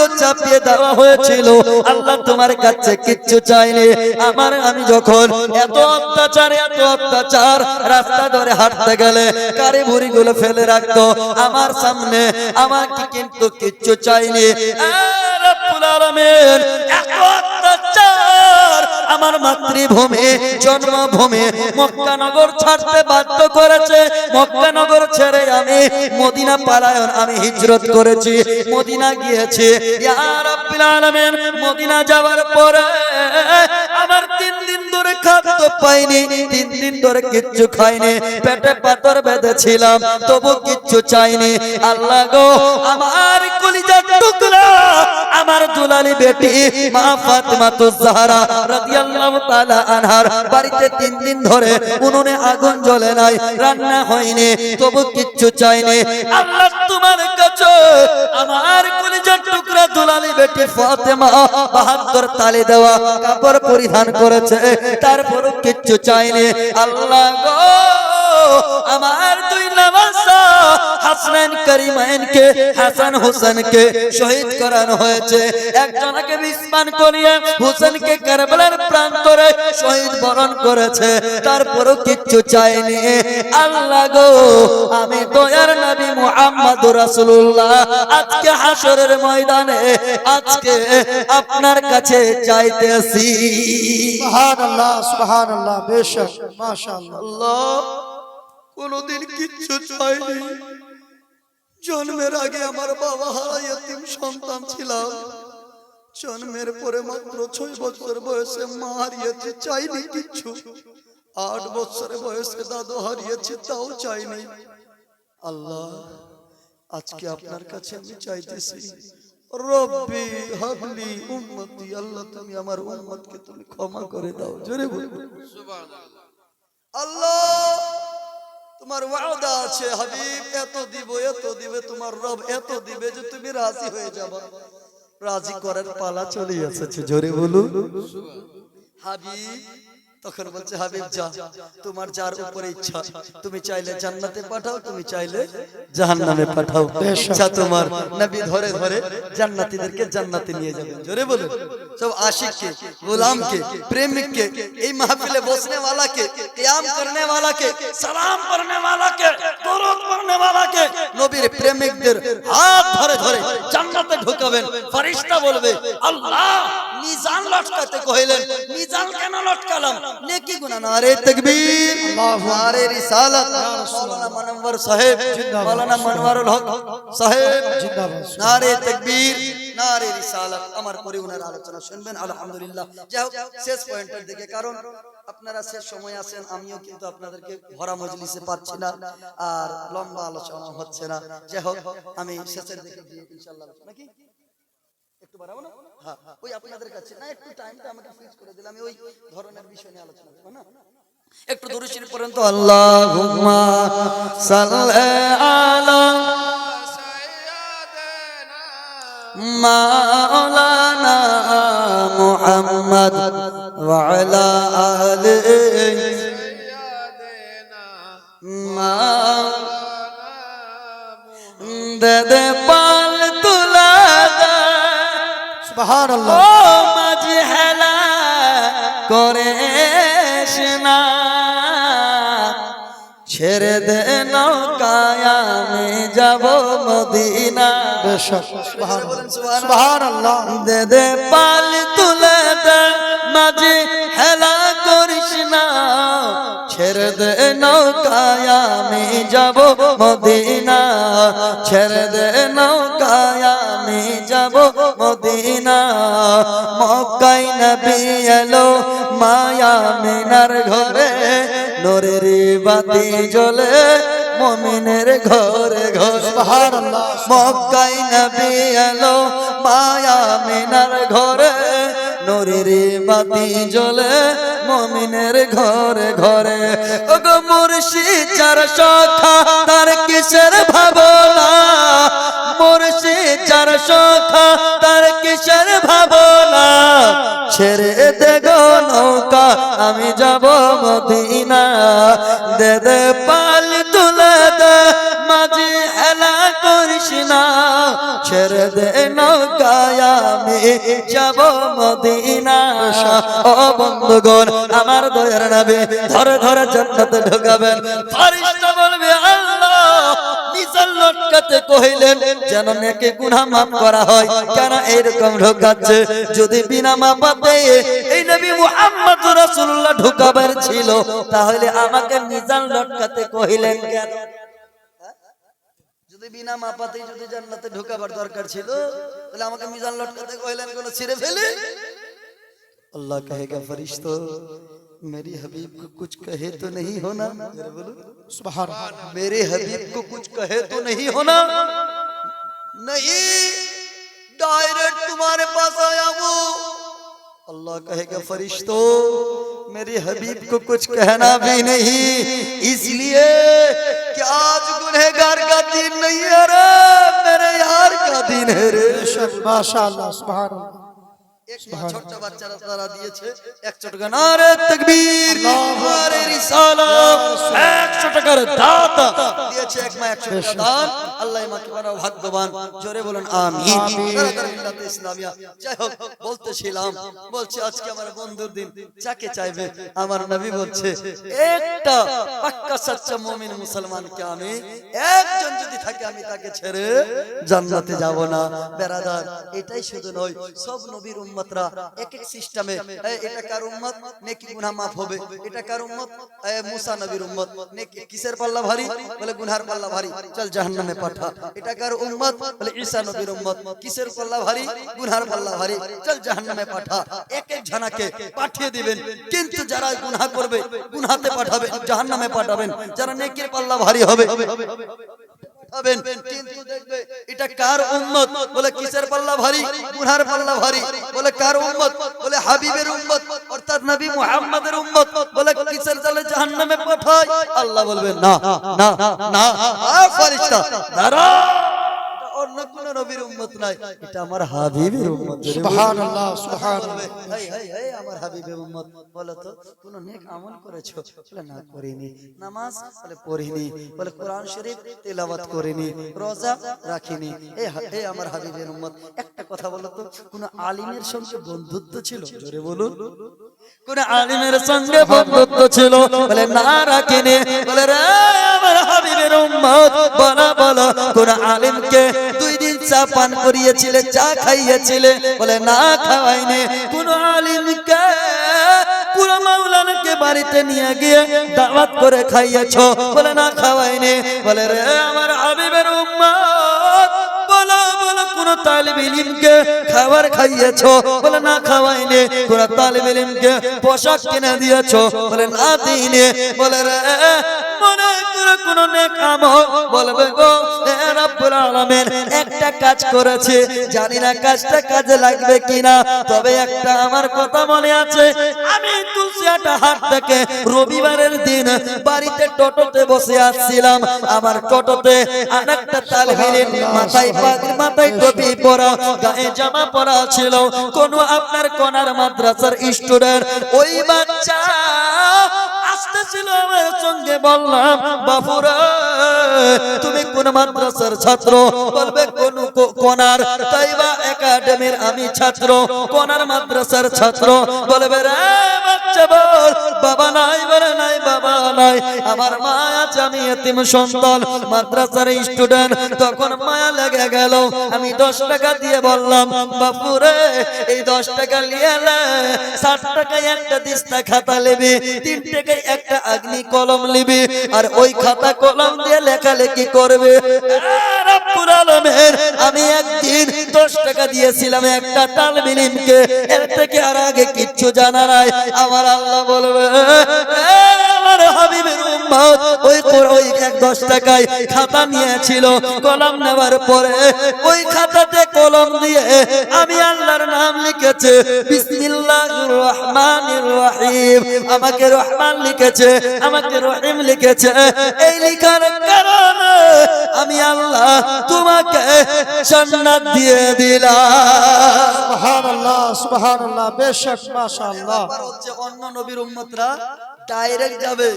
গুলো চাপিয়ে দেওয়া হয়েছিল। আল্লাহ তোমার কাছে কিচ্ছু চাইনি আমার আমি যখন এত অত্যাচার এত অত্যাচার রাস্তা ধরে হাঁটতে গেলে কারি ভুড়ি গুলো ফেলে রাখতো। আমার সামনে আমাকে কিন্তু কিচ্ছু চাইনি আমার মাতৃভূমি, জন্মভূমি মক্কানগর ছাড়তে বাধ্য করেছে। মক্কানগর ছেড়ে আমি মদিনা পালায়ন আমি হিজরত করেছি। মদিনা গিয়েছি। মদিনা যাওয়ার পরে আমার তিন দিন ধরে খাদ্য পাইনি, তিন দিন ধরে কিচ্ছু খাইনি, পেটে পাথর বেঁধেছিলাম, তবু কিচ্ছু চাইনি। আল্লাহ গো, আমার কলিজার টুকরা আমার দুলালি বেটি, মা ফাতেমা তো জাহরা রাদিয়াল্লাহু তাআলা আনহার। বাড়িতে তিন দিন ধরে উনুনে আগুন জ্বলে নাই, রান্না হয়নি, তবু কিচ্ছু চাইনি। আল্লাহ তোমার কাছে আমার কলিজার টুকরা দুলালি বেটি ফাতেমা বাহাত্তর তালি দেওয়া কাপড় পরিধান করেছে, তারপরও কিচ্ছু চাইনি। আল্লাহ গো, আমার দুই নামাজা হাসনাইন করিমাইনকে হাসান হোসেনকে শহীদ করানো হয়েছে। একজনকে বিস্মান করিয়ে হোসেনকে কারবালার প্রান্তরে শহীদ বরণ করেছে। তারপরও কিচ্ছু চাইনি। আল্লাহ গো আমি দয়ার নবী মুহাম্মদ রাসূলুল্লাহ। আজকে হাসরের ময়দানে আজকে আপনার কাছে চাইতেছি সুবহান আল্লাহ সুবহান আল্লাহ বেশক মাশাআল্লাহ। আল্লাহ কোনদিন কিচ্ছু চাইনি। জন্মের আগে আমার বাবা হারা এতিম সন্তান ছিলাম জন্মের পরে মাত্র ছয় বছর বয়সে মা হারিয়েছে চাইনি কিচ্ছু। আট বছরের বয়সে দাদু হারিয়েছে তাও চাইনি। আল্লাহ আজকে আপনার কাছে আমি চাইতেছি রব্বি হাবলি উম্মতি আল্লাহ তুমি আমার উম্মতকে তুমি ক্ষমা করে দাও জোরে বলব আল্লাহ! তোমার ওয়াদা আছে, হাবিব। এত দিব, এত দিবে, তোমার রব এত দিবে যে তুমি রাজি হয়ে যাবা। রাজি করার পালা চলে এসেছে, জোরে বলুন। হাবিব তখন বলছে হাবিব যা। তোমার যার উপরে ইচ্ছা। তুমি চাইলে জান্নাতে পাঠাও তুমি চাইলে জাহান্নামে পাঠাও। ইচ্ছা আচ্ছা। তোমার। নবী ধরে ধরে জান্নাতীদেরকে জান্নাতে নিয়ে যাবেন। জোরে বলো সব আশিক কে গোলাম কে প্রেমিক কে এই মাহফিলে বসনে वाला के কিয়াম করনে वाला के সালাম করনে वाला के দরুদ পড়নে वाला के নবীর প্রেমিকদের হাত ধরে ধরে জান্নাতে ঢোকাবেন। ফেরেশতা বলবে আল্লাহ মিজান লটকাতে কইলেন মিজান কেন লটকালাম? নেকি গুনাহ নারে তাকবীর? নারে রিসালাত। মাওলানা মনওয়ার সাহেব মাওলানা মনওয়ারুল হক সাহেব। জিন্দাবাদ। নারে তাকবীর নারে রিসালাত। আমার পরে ওনার আলোচনা শুনবেন আলহামদুলিল্লাহ। যাই হোক শেষ পয়েন্টের দিকে কারণ আপনারা শেষ সময় আছেন আমিও কিন্তু আপনাদেরকে ভরা মজলিসে পাচ্ছি না আর লম্বা আলোচনা হচ্ছে না। যাই হোক আমি শেষের দিকে গিয়ে ইনশাআল্লাহ আলোচনা কি একটু বাড়াবো না? হ্যাঁ ওই আপনাদের কাছে। না, একটু টাইমটা আমাকে ফিক্স করে দিলাম আমি ওই ধরনের বিষয় নিয়ে আলোচনা করব, না? একটু দরুশরীফ পড়েন তো। আল্লাহুম্মা সাল্লি আলা মাওলানা মুহাম্মদ ওয়া আলা আলিহি মা দে দে সুবহান মাঝি হেলা করে না। ছেড়ে দে নৌকায় আমি যাব মদিনা। সুবহান দে দে পাল তুলে দে মাঝি হেলা ছেড়ে দে নৌকায় আমি যাব মদিনা। ছেড়ে দে নৌকায় আমি যাব মদিনা। মক্কাই নবী এলো মায়া মিনার ঘরে। নোরের বাতি জ্বলে মমিনের ঘরে ঘর। মক্কাই নবী এলো মায়া মিনার ঘরে। নরের বাতি জ্বলে মমিনের ঘরে ঘরে। ওগো মুর্শিদ চার সখা, তার কিসের ভাবনা? মুর্শিদ চার সখা, তার কিসের ভাবনা? ছেড়ে দে গো নৌকা, আমি যাব মদিনা। দে দে পাল আমার দয়ার নবী ধরে ধরে জান্নাতে ঢোকাবেন। কহিলেন, যেন মাফ করা হয়। কেন এইরকম ঢোকাচ্ছে? যদি বিনা মাপাতে এই নবী রাসূলুল্লাহ ঢোকাবার ছিল, তাহলে আমাকে মিজান লটকাতে কহিলেন কেন? বিনা মাপাতেই যদি জান্নাতে ঢোকাবার দরকার ছিল তাহলে আমাকে মিজান লটকাতে কহিলেন কোন ছিঁড়ে ফেলে अल्लाह कहेगा फरिश्तो मेरी हबीब को कुछ कहे तो नहीं होना जरा बोलो सुभान मेरे हबीब को कुछ कहे तो नहीं होना नहीं डायरेक्ट तुम्हारे पास आया वो अल्लाह कहेगा फरिश्तो मेरे हबीब को कुछ कहना भी नहीं इसलिए कि आज गुनहगार का दिन नहीं है रे मेरे यार का दिन है रे माशाल्लाह सुभान अल्लाह ছোট্ট বাচ্চারা তারা দিয়েছে। একশো টাকা নারে তকবীর। নারে রিসালাত একশো টাকার দাত দিয়েছে এক মা একশো টাকা দান আল্লাহ মাকে বানাও ভাগ্যবান। জোরে বলুন আমিন। তারা তারা মিল্লাতে ইসলামিয়া। যাই হোক বলতেছিলাম বলছে আজকে আমার বন্ধুর দিন। যাকে চাইবে? আমার নবী বলছে একটা পাক্কা সচ্চা মুমিন মুসলমানকে আমি একজন যদি থাকে আমি তাকে ছেড়ে জান্নাতে যাব না। বেরাদার এটাই শুধু নয় সব নবীর উম্মতরা এক এক সিস্টেমে এটা কার উম্মত? নেকি গুনাহ মাফ হবে। এটা কার উম্মত? মুসা নবীর উম্মত। নেকি কিসের পাল্লা ভারী? বলে গুনহার পাল্লা ভারী। চল জাহান্নামে পাঠা। এটা কার উম্মত? বলে ঈসা নবীর উম্মত। কিসের পাল্লা ভারী? গুনহার পাল্লা ভারী। চল জাহান্নামে পাঠা। এক এক জনাকে পাঠিয়ে দিবেন। কিন্তু যারা গুনাহ করবে, গুনহাতে পাঠাবেন, জাহান্নামে পাঠাবেন। যারা নেকির পাল্লা ভারী হবে। পাবেন। কিন্তু দেখবে, এটা কার উম্মত? বলে, কিসের পাল্লা ভারী? গুনহার পাল্লা ভারী। বলে, কার উম্মত? বলে, হাবিবের উম্মত, অর্থাৎ নবী মুহাম্মাদের উম্মত। বলে, কিসের জালে জাহান্নামে পাঠায়? আল্লাহ বলবে না না না না, ফেরেশতা, দাঁড়াও। অন্য কোন নবীর নাই। এটা আমার হাবিবের সুবহানাল্লাহ সুবহানাল্লাহ। এই এই এই আমার হাবিবের বলো তো কোন নেক আমল করেছ? বলে না করিনি। নামাজ? বলে পড়িনি। বলে কোরআন শরীফ তেলাওয়াত করিনি রোজা রাখিনি। এই এই আমার হাবিবের একটা কথা বলো তো কোন আলিমের সঙ্গে বন্ধুত্ব ছিল? জোরে বলুন। কোন আলিমের সঙ্গে বন্ধুত্ব ছিল। বলে, না রাখিনি। বলে, রে, আমার হাবিবের উম্মত। বলা, বলো, কোন আলিমকে দুই দিন চা পান করিয়েছিলে, চা খাইয়েছিলে। বলে, না খাওয়াইনি। কোন আলিমকে, পুরো মাওলানাকে বাড়িতে নিয়ে গিয়ে দাওয়াত করে খাইয়েছো। বলে, না খাওয়াইনি। বলে, রে, আমার হাবিবের তালিব ইলিমকে খাবার খাইয়েছো? বলে, না খাওয়াইনি। তোরা তালিব ইলিমকে পোশাক কিনে দিয়েছ? বলে, না দিইনি। বলে, রে মনে করে কোন একটা কাজ করেছে। জানি না কাজটা কাজে লাগবে কিনা, তবে একটা আমার কথা মনে আছে। আমি তুলসিয়াটা হাট থেকে রবিবারের দিন বাড়িতে টোটোতে বসে আসছিলাম। আমার টোটোতে আরেকটা তালবিলের মাথায় মাথায় টুপি পরা, গায়ে জামা পরা ছিল। কোন আপনার কোনার মাদ্রাসার স্টুডেন্ট, ওই বাচ্চা আসতেছিল আমার সঙ্গে, বললাম, বাবুরা, তুমি কোন মাদ্রাসার ছাত্র? বলবে, কোন কোনার? তাইবা একাডেমির আমি ছাত্র, কোনার মাদ্রাসার ছাত্র? বলবে, রে বাবা নাই বলে নাই, বাবা নাই। আমার মা আছে, আমি এতিম সন্তান। মাদ্রাসার স্টুডেন্ট, তখন মায়া লেগে গেল। আমি দশ টাকা দিয়ে বললাম বাপুরে এই দশ টাকা নিয়ে একটা খাতা নেবি তিন টাকায় একটা আগ্নি কলম নিবি আর ওই খাতা কলম দিয়ে লেখালেখি করবে। আমি একদিন দশ টাকা দিয়েছিলাম একটা তাল বিলিমকে এর থেকে আর আগে কিচ্ছু জানা নাই। আমার আল্লাহ বলবে, "এ আমার আহমদ ওই ওই এক দশ টাকায় খাতা নিয়েছিল কলম নেওয়ার পরে ওই খাতাতে কলম দিয়ে আমি আল্লাহর নাম লিখেছে বিসমিল্লাহির রহমানির রহিম। আমাকে রহমান লিখেছে আমাকে রহিম লিখেছে। এই লিখার কারণে আমি আল্লাহ তোমাকে জান্নাত দিয়ে দিলাম। সুবহানাল্লাহ সুবহানাল্লাহ বেশক মাশাআল্লাহ। হচ্ছে অন্য নবীর উম্মতরা ডাইরেক্ট যাবে।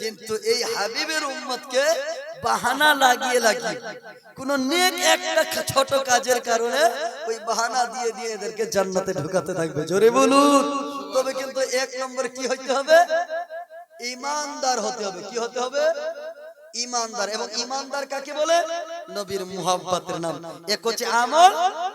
কিন্তু এই হাবিবের উম্মতকে বাহানা লাগিয়ে লাগিয়ে, কোন নেক একটা ছোট কাজের কারণে ওই বাহানা দিয়ে দিয়ে এদেরকে জান্নাতে ঢুকাতে থাকবে। জোরে বলুন। তবে কিন্তু এক নম্বর কি হইতে হবে? ইমানদার হতে হবে। কি হতে হবে? ইমানদার। এবং ইমানদার কাকে বলে? নবীর মুহাব্বতের নাম। এক হচ্ছে আমল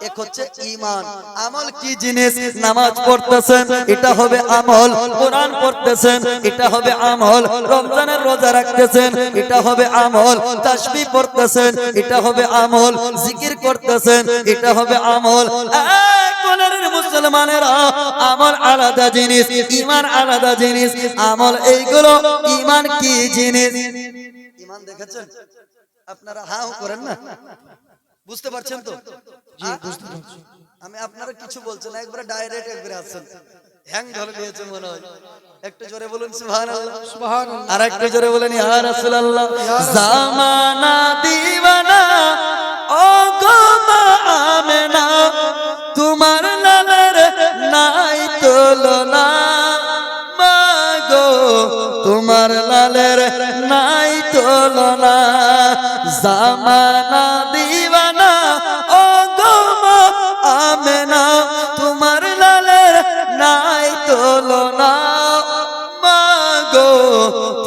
এক হচ্ছে ইমান আমল কি জিনিস? নামাজ পড়তেছেন এটা হবে আমল। কোরআন পড়তেছেন এটা হবে আমল। রমজানের রোজা রাখতেছেন এটা হবে আমল। তাসবিহ পড়তেছেন এটা হবে আমল। জিকির করতেছেন এটা হবে আমল। মুসলমানেরা আমল আলাদা জিনিস ইমান আলাদা জিনিস। আমল এইগুলো ইমান কি জিনিস? ইমান দেখেছেন? আপনারা হ্যাঁ করেন না? বুঝতে পারছেন তো? আমি আপনারা কিছু বলছেন না একবারে ডাইরেক্ট একবারে আসছেন। হ্যাং ধরে মনে হয়। একটু জোরে বলুন সুবহানাল্লাহ। আর একটু জোরে বলেন ইয়া রাসূলুল্লাহ। জামানা দিওয়ানা ও গো আমেনা তোমার লালের নাই তুলনা। তোমার লালের নাই তুলনা। জামানা দিবানা ও গো মা আমেনা, তোমার লালের নাই তুলনা। মাগো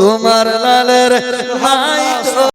তোমার লালের নাই